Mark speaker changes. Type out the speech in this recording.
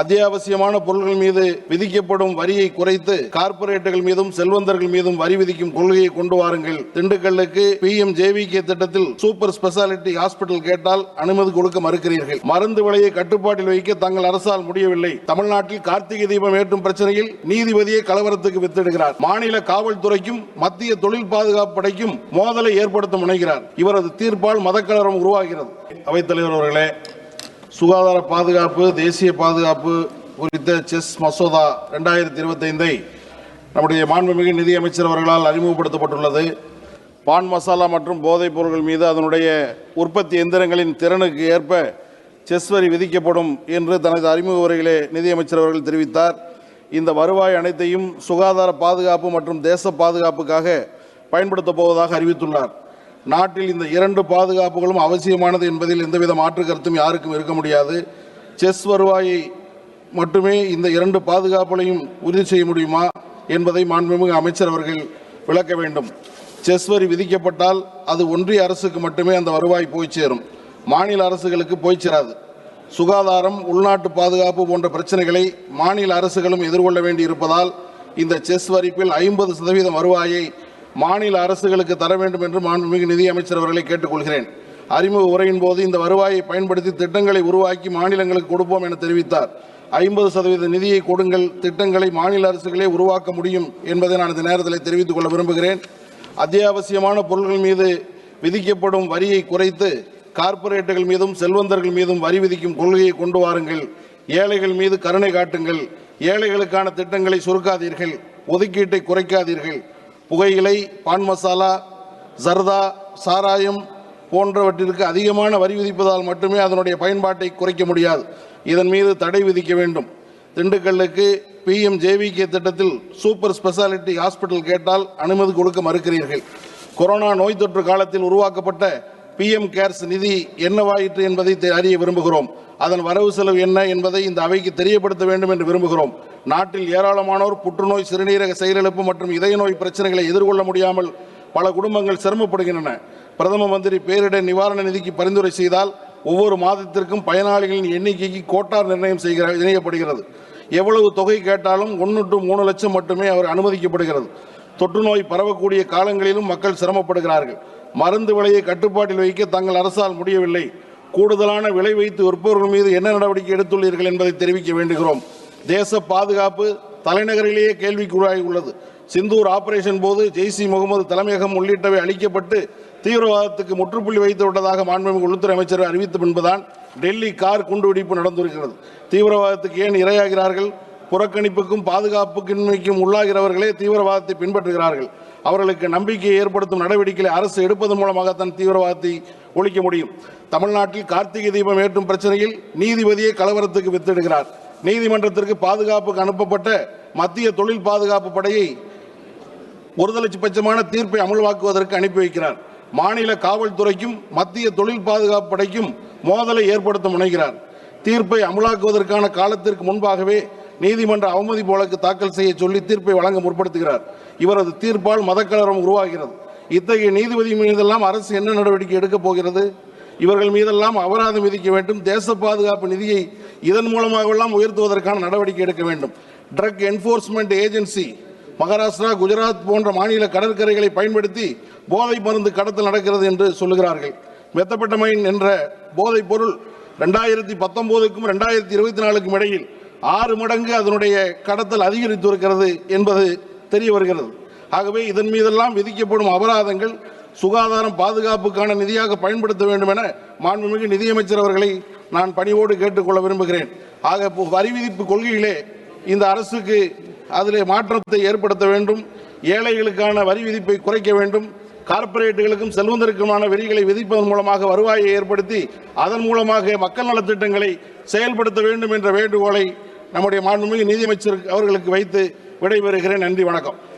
Speaker 1: அத்தியாவசியமான பொருட்கள் மீது விதிக்கப்படும் வரியை குறைத்து கார்ப்பரேட்டுகள் மீதும் செல்வந்தர்கள் மீதும் வரி விதிக்கும் கொள்கையை கொண்டு வாருங்கள். திண்டுக்கல்லுக்கு பி எம் ஜேவிகே திட்டத்தில் சூப்பர் ஸ்பெஷாலிட்டி ஹாஸ்பிட்டல் கேட்டால் அனுமதி கொடுக்க மறுக்கிறீர்கள். மருந்து விலையை கட்டுப்பாட்டில் வைக்க தங்கள் அரசால் முடியவில்லை. தமிழ்நாட்டில் கார்த்திகை தீபம் ஏற்றும் பிரச்சனையில் நீதிபதியை கலவரத்துக்கு வித்திடுகிறார். மாநில காவல்துறைக்கும் மத்திய தொழில் பாதுகாப்பு படைக்கும் மோதலை ஏற்படுத்த முனைகிறார். இவரது தீர்ப்பால் மதக்கலவரம் உருவாகிறது. அவைத்தலைவர் அவர்களே சுகாதார பாதுகாப்பு தேசிய பாதுகாப்பு குறித்த செஸ் மசோதா ரெண்டாயிரத்தி இருபத்தைந்தை நம்முடைய மாண்புமிகு நிதியமைச்சர் அவர்களால் அறிமுகப்படுத்தப்பட்டுள்ளது. பான் மசாலா மற்றும் போதைப் பொருட்கள் மீது அதனுடைய உற்பத்தி எந்திரங்களின் திறனுக்கு ஏற்ப செஸ் வரி விதிக்கப்படும் என்று தனது அறிமுக உரையிலே நிதியமைச்சர் அவர்கள் தெரிவித்தார். இந்த வருவாய் அனைத்தையும் சுகாதார பாதுகாப்பு மற்றும் தேச பாதுகாப்புக்காக பயன்படுத்தப் போவதாக அறிவித்துள்ளார். நாட்டில் இந்த இரண்டு பாதுகாப்புகளும் அவசியமானது என்பதில் எந்தவித மாற்று கருத்தும் யாருக்கும் இருக்க முடியாது. செஸ் வருவாயை மட்டுமே இந்த இரண்டு பாதுகாப்புகளையும் உறுதி செய்ய முடியுமா என்பதை மாண்புமிகு அமைச்சர் அவர்கள் விளக்க வேண்டும். செஸ் வரி விதிக்கப்பட்டால் அது ஒன்றிய அரசுக்கு மட்டுமே அந்த வருவாய் போய் சேரும். மாநில அரசுகளுக்கு போய் சேராது. சுகாதாரம் உள்நாட்டு பாதுகாப்பு போன்ற பிரச்சனைகளை மாநில அரசுகளும் எதிர்கொள்ள வேண்டியிருப்பதால் இந்த செஸ் வரிப்பில் ஐம்பது சதவீதம் வருவாயை மாநில அரசுகளுக்கு தர வேண்டும் என்று மாண்புமிகு நிதியமைச்சர் அவர்களை கேட்டுக்கொள்கிறேன். அறிமுக உரையின் போது இந்த வருவாயை பயன்படுத்தி திட்டங்களை உருவாக்கி மாநிலங்களுக்கு கொடுப்போம் என தெரிவித்தார். ஐம்பது சதவீத நிதியை கொடுங்கள் திட்டங்களை மாநில அரசுகளே உருவாக்க முடியும் என்பதை நான் இந்த நேரத்தில் தெரிவித்துக் கொள்ள விரும்புகிறேன். அத்தியாவசியமான பொருட்கள் மீது விதிக்கப்படும் வரியை குறைத்து கார்ப்பரேட்டுகள் மீதும் செல்வந்தர்கள் மீதும் வரி விதிக்கும் கொள்கையை கொண்டு வாருங்கள். ஏழைகள் மீது கருணை காட்டுங்கள். ஏழைகளுக்கான திட்டங்களை சுருக்காதீர்கள். ஒதுக்கீட்டை குறைக்காதீர்கள். புகையிலை பான் மசாலா ஜர்தா சாராயம் போன்றவற்றிற்கு அதிகமான வரி விதிப்பதால் மட்டுமே அதனுடைய பயன்பாட்டை குறைக்க முடியாது. இதன் மீது தடை விதிக்க வேண்டும். திண்டுக்கல்லுக்கு பிஎம் ஜேவிகே திட்டத்தில் சூப்பர் ஸ்பெஷாலிட்டி ஹாஸ்பிட்டல் கேட்டால் அனுமதி கொடுக்க மறுக்கிறீர்கள். கொரோனா நோய் தொற்று காலத்தில் உருவாக்கப்பட்ட பிஎம் கேர்ஸ் நிதி என்னவாயிற்று என்பதை தெ- அறிய விரும்புகிறோம். அதன் வரவு செலவு என்ன என்பதை இந்த அவைக்கு தெரியப்படுத்த வேண்டும் என்று விரும்புகிறோம். நாட்டில் ஏராளமானோர் புற்றுநோய் சிறுநீரக செயலிழப்பு மற்றும் இதய நோய் பிரச்சனைகளை எதிர்கொள்ள முடியாமல் பல குடும்பங்கள் சிரமப்படுகின்றன. பிரதம மந்திரி பேரிடர் நிவாரண நிதிக்கு பரிந்துரை செய்தால் ஒவ்வொரு மாதத்திற்கும் பயனாளிகளின் எண்ணிக்கைக்கு கோட்டார் நிர்ணயம் செய்கிற இணையப்படுகிறது. எவ்வளவு தொகை கேட்டாலும் ஒன்று டு மூணு லட்சம் மட்டுமே அவர் அனுமதிக்கப்படுகிறது. தொற்று நோய் பரவக்கூடிய காலங்களிலும் மக்கள் சிரமப்படுகிறார்கள். மருந்து விலையை கட்டுப்பாட்டில் வைக்க தங்கள் அரசால் முடியவில்லை. கூடுதலான விலை வைத்து விற்பவர்கள் மீது என்ன நடவடிக்கை எடுத்துள்ளீர்கள் என்பதை தெரிவிக்க வேண்டுகிறோம். தேச பாதுகாப்பு தலைநகரிலேயே கேள்விக்குள்ளாகி உள்ளது. சிந்தூர் ஆபரேஷன் போது ஜெய்சி முகமது தலைமையகம் உள்ளிட்டவை அளிக்கப்பட்டு தீவிரவாதத்துக்கு முற்றுப்புள்ளி வைத்து விட்டதாக மாண்புமிகு உள்துறை அமைச்சர் அறிவித்த பின்புதான் டெல்லி கார் குண்டுவெடிப்பு நடந்திருக்கிறது. தீவிரவாதத்துக்கு ஏன் இரையாகிறார்கள்? புறக்கணிப்புக்கும் பாதுகாப்புக்கின்மைக்கும் உள்ளாகிறவர்களே தீவிரவாதத்தை பின்பற்றுகிறார்கள். அவர்களுக்கு நம்பிக்கையை ஏற்படுத்தும் நடவடிக்கைகளை அரசு எடுப்பதன் மூலமாகத்தான் தீவிரவாதத்தை ஒழிக்க முடியும். தமிழ்நாட்டில் கார்த்திகை தீபம் ஏற்றும் பிரச்சனையில் நீதிபதியை கலவரத்துக்கு வித்திடுகிறார். நீதிமன்றத்திற்கு பாதுகாப்புக்கு அனுப்பப்பட்ட மத்திய தொழில் பாதுகாப்பு படையை ஒரு பட்சமான தீர்ப்பை அமல்வாக்குவதற்கு அனுப்பி வைக்கிறார். மாநில காவல்துறைக்கும் மத்திய தொழில் பாதுகாப்பு படைக்கும் மோதலை ஏற்படுத்த முனைகிறார். தீர்ப்பை அமலாக்குவதற்கான காலத்திற்கு முன்பாகவே நீதிமன்ற அவமதிப்பு வழக்கு தாக்கல் செய்ய சொல்லி தீர்ப்பை வழங்க முற்படுத்துகிறார். இவரது தீர்ப்பால் மதக்கலவரம் உருவாகிறது. இத்தகைய நீதிபதி மீதெல்லாம் அரசு என்ன நடவடிக்கை எடுக்கப் போகிறது? இவர்கள் மீதெல்லாம் அபராதம் விதிக்க வேண்டும். தேச பாதுகாப்பு நிதியை இதன் மூலமாகவெல்லாம் உயர்த்துவதற்கான நடவடிக்கை எடுக்க வேண்டும். Drug enforcement agency Maharashtra Gujarat போன்ற மாநில கடற்கரைகளை பயன்படுத்தி போதை மருந்து கடத்தல் நடக்கிறது என்று சொல்லுகிறார்கள். மெத்தப்பட்டமைன் என்ற போதைப் பொருள் ரெண்டாயிரத்தி பத்தொன்பதுக்கும் ரெண்டாயிரத்தி இருபத்தி நாலுக்கும் இடையில் ஆறு மடங்கு அதனுடைய கடத்தல் அதிகரித்து இருக்கிறது என்பது தெரிய வருகிறது. ஆகவே இதன் மீதெல்லாம் விதிக்கப்படும் அபராதங்கள் சுகாதாரம் பாதுகாப்புக்கான நிதியாக பயன்படுத்த வேண்டும் என மாண்புமிகு நிதியமைச்சர் அவர்களை நான் பணிவோடு கேட்டுக்கொள்ள விரும்புகிறேன். ஆக வரி விதிப்பு கொள்கையிலே இந்த அரசுக்கு அதிலே மாற்றத்தை ஏற்படுத்த வேண்டும். ஏழைகளுக்கான வரி விதிப்பை குறைக்க வேண்டும். கார்ப்பரேட்டுகளுக்கும் செல்வந்தருக்குமான வரிகளை விதிப்பதன் மூலமாக வருவாயை ஏற்படுத்தி அதன் மூலமாக மக்கள் நலத்திட்டங்களை செயல்படுத்த வேண்டும் என்ற வேண்டுகோளை நம்முடைய மாண்புமிகு நிதியமைச்சர் அவர்களுக்கு வைத்து விடைபெறுகிறேன். நன்றி வணக்கம்.